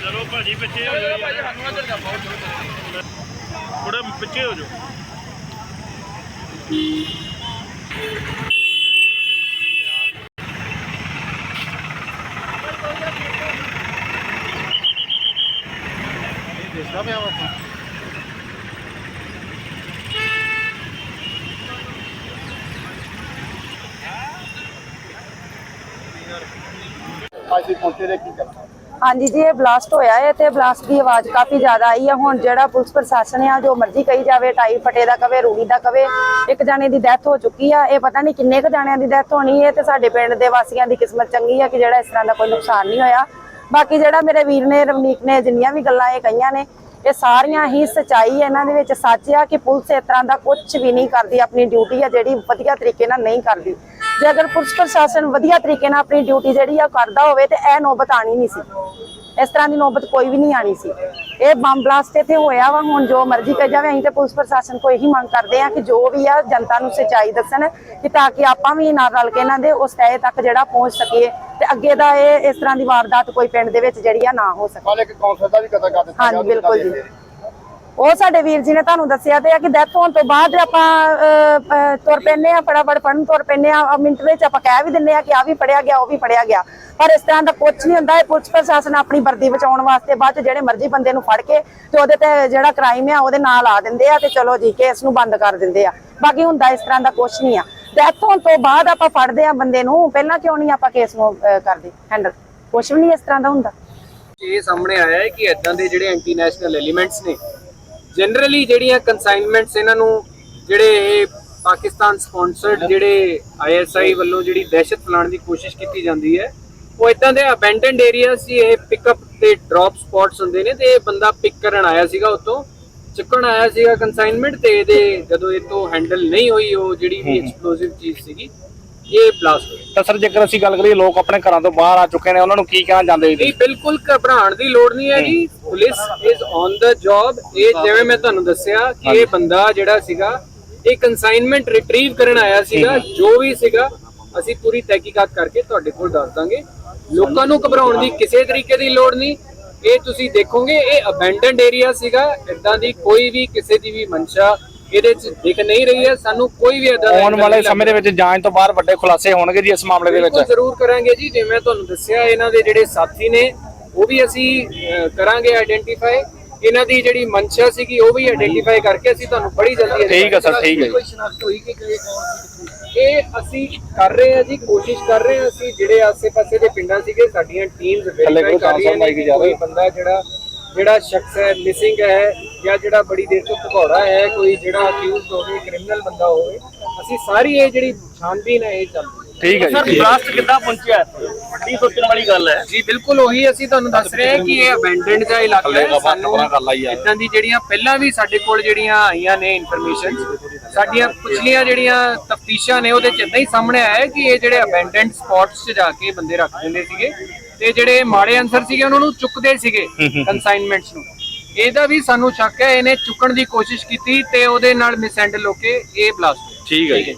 ਚਲੋ ਭਾਜੀ ਪਿੱਛੇ ਹੋ ਜਾਓ। ਭਾਜੀ ਸਾਨੂੰ ਨਾ ਚੱਲ ਥੋੜਾ ਪਿੱਛੇ ਹੋ ਜਾਓ ਅਸੀਂ ਪਹੁੰਚੇ ਦੇ ਕੀ ਕਰਨਾ? ਹਾਂਜੀ ਜੀ, ਇਹ ਬਲਾਸਟ ਹੋਇਆ ਹੈ ਤੇ ਬਲਾਸਟ ਦੀ ਆਵਾਜ਼ ਕਾਫੀ ਜ਼ਿਆਦਾ ਆਈ ਹੈ ਹੁਣ ਜਿਹੜਾ ਪੁਲਿਸ ਪ੍ਰਸ਼ਾਸਨ ਆ, ਜੋ ਮਰਜ਼ੀ ਕਹੀ ਜਾਵੇ ਟਾਈ ਫਟੇ ਦਾ ਕਵੇ, ਰੂੜੀ ਦਾ ਕਵੇ, ਇੱਕ ਜਾਣੇ ਦੀ ਡੈਥ ਹੋ ਚੁੱਕੀ ਆ। ਇਹ ਪਤਾ ਨਹੀਂ ਕਿੰਨੇ ਕੁ ਜਾਣਿਆਂ ਦੀ ਡੈਥ ਹੋਣੀ ਹੈ ਤੇ ਸਾਡੇ ਪਿੰਡ ਦੇ ਵਾਸੀਆਂ ਦੀ ਕਿਸਮਤ ਚੰਗੀ ਆ ਕਿ ਜਿਹੜਾ ਇਸ ਤਰ੍ਹਾਂ ਦਾ ਕੋਈ ਨੁਕਸਾਨ ਨਹੀਂ ਹੋਇਆ। ਬਾਕੀ ਜਿਹੜਾ ਮੇਰੇ ਵੀਰ ਨੇ ਰਵਨੀਕ ਨੇ ਜਿੰਨੀਆਂ ਵੀ ਗੱਲਾਂ ਇਹ ਕਹੀਆਂ ਨੇ ਇਹ ਸਾਰੀਆਂ ਹੀ ਸਚਾਈ ਇਹਨਾਂ ਦੇ ਵਿੱਚ, ਸੱਚ ਆ ਕਿ ਪੁਲਿਸ ਇਸ ਤਰ੍ਹਾਂ ਦਾ ਕੁਝ ਵੀ ਨਹੀਂ ਕਰਦੀ, ਆਪਣੀ ਡਿਊਟੀ ਆ ਜਿਹੜੀ ਵਧੀਆ ਤਰੀਕੇ ਨਾਲ ਨਹੀਂ ਕਰਦੀ। ਜੇ ਅਗਰ ਪੁਲਿਸ ਪ੍ਰਸ਼ਾਸਨ ਵਧੀਆ ਤਰੀਕੇ ਨਾਲ ਆਪਣੀ ਡਿਊਟੀ ਜਿਹੜੀ ਆ ਕਰਦਾ ਹੋਵੇ ਤੇ ਇਹ ਨੌਬਤ ਆਣੀ ਨਹੀਂ ਸੀ। ਇਸ ਤਰ੍ਹਾਂ ਦੀ ਨੌਬਤ ਕੋਈ ਵੀ ਨਹੀਂ ਆਣੀ ਸੀ। ਇਹ ਬੰਬ ਬਲਾਸਟ ਇੱਥੇ ਹੋਇਆ ਵਾ ਹੁਣ ਜੋ ਮਰਜ਼ੀ ਕਰ ਜਾਵੇ ਅਸੀਂ ਤੇ ਪੁਲਿਸ ਪ੍ਰਸ਼ਾਸਨ ਕੋ ਇਹੀ ਮੰਗ ਕਰਦੇ ਆ ਕਿ ਜੋ ਵੀ ਆ ਜਨਤਾ ਨੂੰ ਸੱਚਾਈ ਦੱਸਣ ਕਿ ਤਾਂ ਕਿ ਆਪਾਂ ਵੀ ਨਾਲ ਰਲ ਕੇ ਇਹਨਾਂ ਦੇ ਉਸ ਤਹਿ ਤੱਕ ਜਿਹੜਾ ਪਹੁੰਚ ਸਕੀਏ ਤੇ ਅੱਗੇ ਦਾ ਇਹ ਇਸ ਤਰ੍ਹਾਂ ਦੀ ਵਾਰਦਾਤ ਕੋਈ ਪਿੰਡ ਦੇ ਵਿੱਚ ਜਿਹੜੀ ਆ ਨਾ ਹੋ ਸਕੇ। ਕੱਲ ਇੱਕ ਕੌਂਸਲ ਦਾ ਵੀ ਕਤਲ ਕਰ ਦਿੱਤਾ ਹਾਂਜੀ, ਬਿਲਕੁਲ ਜੀ। ਉਹ ਸਾਡੇ ਵੀਰ ਜੀ ਨੇ ਤੁਹਾਨੂੰ ਦੱਸਿਆ ਤੇ ਆ ਕਿ ਡੈਥ ਹੋਣ ਤੋਂ ਬਾਅਦ ਆਪਾਂ ਤੁਰ ਪੈਨੇ ਆ ਫਟਾਫਟ ਪੜਨ ਤੁਰ ਪੈਨੇ ਆ ਮਿੰਟ ਵਿੱਚ ਆਪਾਂ ਕਹਿ ਵੀ ਦਿੰਨੇ ਆ ਕਿ ਆ ਵੀ ਪੜਿਆ ਗਿਆ, ਉਹ ਵੀ ਪੜਿਆ ਗਿਆ। ਪਰ ਇਸ ਤਰ੍ਹਾਂ ਦਾ ਕੁਝ ਨਹੀਂ ਹੁੰਦਾ। ਇਹ ਪੁਲਿਸ ਪ੍ਰਸ਼ਾਸਨ ਆਪਣੀ ਵਰਦੀ ਬਚਾਉਣ ਵਾਸਤੇ ਬਾਅਦ ਚ ਜਿਹੜੇ ਮਰਜ਼ੀ ਬੰਦੇ ਨੂੰ ਫੜ ਕੇ ਤੇ ਉਹਦੇ ਤੇ ਜਿਹੜਾ ਕ੍ਰਾਈਮ ਆ, ਉਹਦੇ ਨਾਲ ਲਾ ਦਿੰਦੇ ਆ ਤੇ ਚਲੋ ਜੀ ਕੇਸ ਨੂੰ ਬੰਦ ਕਰ ਦਿੰਦੇ ਆ। ਬਾਕੀ ਹੁੰਦਾ ਇਸ ਤਰ੍ਹਾਂ ਦਾ ਕੁਝ ਨਹੀਂ ਆ। ਡੈਥ ਹੋਣ ਤੋਂ ਬਾਅਦ ਆਪਾਂ ਫੜਦੇ ਆ ਬੰਦੇ ਨੂੰ। ਪਹਿਲਾਂ ਕਿਉਂ ਨਹੀਂ ਆਪਾਂ ਕੇਸ ਨੂੰ ਕਰਦੇ? ਹੈਂਡਲ ਕੁਝ ਵੀ ਨਹੀਂ ਇਸ ਤਰ੍ਹਾਂ ਦਾ ਹੁੰਦਾ। ਇਹ ਸਾਹਮਣੇ ਆਇਆ ਹੈ ਕਿ ਇਦਾਂ ਦੇ ਜਿਹੜੇ ਐਂਟੀ ਨੈਸ਼ਨਲ ਐਲੀਮੈਂਟਸ ਨੇ ਜਨਰਲੀ ਜਿਹੜੀਆਂ ਕਨਸਾਈਨਮੈਂਟਸ ਇਹਨਾਂ ਨੂੰ ਜਿਹੜੇ ਇਹ ਪਾਕਿਸਤਾਨ ਸਪਾਂਸਰਡ ਜਿਹੜੇ ਆਈਐਸਆਈ ਵੱਲੋਂ ਜਿਹੜੀ ਦਹਿਸ਼ਤ ਫੈਲਾਉਣ ਦੀ ਕੋਸ਼ਿਸ਼ ਕੀਤੀ ਜਾਂਦੀ ਹੈ ਉਹ ਇਦਾਂ ਦੇ ਅਬੈਂਡਨਡ ਏਰੀਆਸ ਸੀ ਇਹ ਪਿਕਅਪ ਤੇ ਡ੍ਰੌਪ ਸਪੌਟਸ ਹੁੰਦੇ ਨੇ ਤੇ ਇਹ ਬੰਦਾ ਪਿਕ ਕਰਨ ਆਇਆ ਸੀਗਾ ਉਤੋਂ ਚੁੱਕਣ ਆਇਆ ਸੀਗਾ ਕਨਸਾਈਨਮੈਂਟ ਤੇ ਇਹਦੇ ਜਦੋਂ ਇਹ ਤੋਂ ਹੈਂਡਲ ਨਹੀਂ ਹੋਈ ਉਹ ਜਿਹੜੀ ਵੀ ਐਕਸਪਲੋਸਿਵ ਚੀਜ਼ ਸੀਗੀ ਇਹ ਬਲਾਸਟ ਤਾਂ ਸਰ ਜੇਕਰ ਅਸੀਂ ਗੱਲ ਕਰੀਏ ਲੋਕ ਆਪਣੇ ਘਰਾਂ ਤੋਂ ਬਾਹਰ ਆ ਚੁੱਕੇ ਨੇ ਉਹਨਾਂ ਨੂੰ ਕੀ ਕਹਿਣਾ ਚਾਹੁੰਦੇ ਜੀ? ਨਹੀਂ ਬਿਲਕੁਲ ਘਬਰਾਉਣ ਦੀ ਲੋੜ ਨਹੀਂ ਹੈ ਜੀ। Police is on the job ਇਹ ਜਿਵੇਂ ਮੈਂ ਤੁਹਾਨੂੰ ਦੱਸਿਆ ਕਿ ਇਹ ਬੰਦਾ ਜਿਹੜਾ ਸੀਗਾ ਇਹ ਕਨਸਾਈਨਮੈਂਟ ਰਿਟਰੀਵ ਕਰਨ ਆਇਆ ਸੀਗਾ ਜੋ ਵੀ ਸੀਗਾ ਅਸੀਂ ਪੂਰੀ ਤਹਿਕੀਕਾਤ ਕਰਕੇ ਤੁਹਾਡੇ ਕੋਲ ਦੱਸ ਦਾਂਗੇ। ਲੋਕਾਂ ਨੂੰ ਘਬਰਾਉਣ ਦੀ ਕਿਸੇ ਤਰੀਕੇ ਦੀ ਲੋੜ ਨਹੀਂ। ਇਹ ਤੁਸੀਂ ਦੇਖੋਗੇ ਇਹ ਅਬੈਂਡਨਡ ਏਰੀਆ ਸੀਗਾ। ਇਦਾਂ ਦੀ ਕੋਈ ਵੀ ਕਿਸੇ ਦੀ ਵੀ ਮਨਸ਼ਾ ਇਹਦੇ ਚ ਦਿਖ ਨਹੀਂ ਰਹੀ ਹੈ ਸਾਨੂੰ ਕੋਈ ਵੀ ਇਦਾਂ ਆਉਣ ਵਾਲੇ ਸਮੇਂ ਦੇ ਵਿੱਚ ਜਾਂਚ ਤੋਂ ਬਾਅਦ ਵੱਡੇ ਖੁਲਾਸੇ ਹੋਣਗੇ ਜੀ ਇਸ ਮਾਮਲੇ ਦੇ ਵਿੱਚ ਜ਼ਰੂਰ ਕਰਾਂਗੇ ਜੀ ਜਿਵੇਂ ਤੁਹਾਨੂੰ ਦੱਸਿਆ ਇਹਨਾਂ ਦੇ ਜਿਹੜੇ ਸਾਥੀ ਨੇ ਉਹ ਵੀ ਅਸੀਂ ਕਰਾਂਗੇ ਆਇਡੈਂਟੀਫਾਈ ਇਹਨਾਂ ਦੀ ਜਿਹੜੀ ਮਨਸ਼ਾ ਸੀਗੀ ਉਹ ਵੀ ਆਇਡੈਂਟੀਫਾਈ ਕਰਕੇ ਅਸੀਂ ਤੁਹਾਨੂੰ ਬੜੀ ਜਲਦੀ ਠੀਕ ਹੈ ਸਰ, ਠੀਕ ਹੈ। ਕੋਈ ਸ਼ਨਾਖਤ ਹੋਈ ਕਿ ਸੀ ਇਹ ਅਸੀਂ ਕਰ ਰਹੇ ਹਾਂ ਜੀ ਕੋਸ਼ਿਸ਼ ਕਰ ਰਹੇ ਹਾਂ ਅਸੀਂ ਜਿਹੜੇ ਆਸੇ-ਪਾਸੇ ਦੇ ਪਿੰਡਾਂ ਸੀਗੇ ਸਾਡੀਆਂ ਟੀਮਸ ਵੈਰੀਫਾਈ ਕਰ ਰਹੀਆਂ ਨੇ ਕੋਈ। ਬੰਦਾ ਜਿਹੜਾ ਜਿਹੜਾ ਸ਼ਖਸ ਹੈ ਮਿਸਿੰਗ ਹੈ ਜਾਂ ਜਿਹੜਾ ਬੜੀ ਦੇਰ ਤੋਂ ਭਗੌੜਾ ਹੈ ਕੋਈ ਜਿਹੜਾ ਅਕਿਊਜ਼ਡ ਹੋਵੇ ਕ੍ਰਿਮੀਨਲ ਬੰਦਾ ਹੋਵੇ ਅਸੀਂ ਸਾਰੀ ਇਹ ਜਿਹੜੀ ਛਾਨਬੀਨ ਹੈ ਇਹ ਚੱਲ ਰਹੀ ਹੈ। ਠੀਕ ਹੈ ਸਰ ਬਲਾਸਟ ਕਿੱਦਾਂ ਪਹੁੰਚਿਆ? ਵੱਡੀ ਸੋਚਣ ਵਾਲੀ ਗੱਲ ਹੈ। ਜੀ ਬਿਲਕੁਲ ਉਹੀ ਅਸੀਂ ਤੁਹਾਨੂੰ ਦੱਸ ਰਹੇ ਹਾਂ ਕਿ ਇਹ ਅਬੈਂਡਨਡ ਜਿਹਾ ਇਲਾਕਾ ਹੈ ਦਾ ਸਾਨੂੰ। ਇਦਾਂ ਦੀ ਜਿਹੜੀਆਂ ਪਹਿਲਾਂ ਵੀ ਸਾਡੇ ਕੋਲ ਜਿਹੜੀਆਂ ਆਈਆਂ ਨੇ ਇਨਫੋਰਮੇਸ਼ਨ ਸਾਡੀਆਂ ਪਿਛਲੀਆਂ ਜਿਹੜੀਆਂ ਤਫਤੀਸ਼ਾਂ ਨੇ ਉਹਦੇ ਚ ਇਦਾਂ ਹੀ ਸਾਹਮਣੇ ਆਇਆ ਹੈ ਕਿ ਇਹ ਜਿਹੜੇ ਅਬੈਂਡਨਡ ਸਪੌਟਸ 'ਚ ਜਾ ਕੇ ਬੰਦੇ ਰੱਖ ਦਿੰਦੇ ਸੀਗੇ ਤੇ ਜਿਹੜੇ ਮਾੜੇ ਅਨਸਰ ਸੀਗੇ ਉਹਨਾਂ ਨੂੰ ਚੁੱਕਦੇ ਸੀਗੇ ਕਨਸਾਈਨਮੈਂਟਸ ਨੂੰ। ਇਹਦਾ ਵੀ ਸਾਨੂੰ ਸ਼ੱਕ ਹੈ ਇਹਨੇ ਚੁੱਕਣ ਦੀ ਕੋਸ਼ਿਸ਼ ਕੀਤੀ ਤੇ ਉਹਦੇ ਨਾਲ ਮਿਸਹੈਂਡਲ ਹੋ ਕੇ ਇਹ ਬਲਾਸਟ ਹੋਇਆ। ਠੀਕ ਹੈ ਜੀ।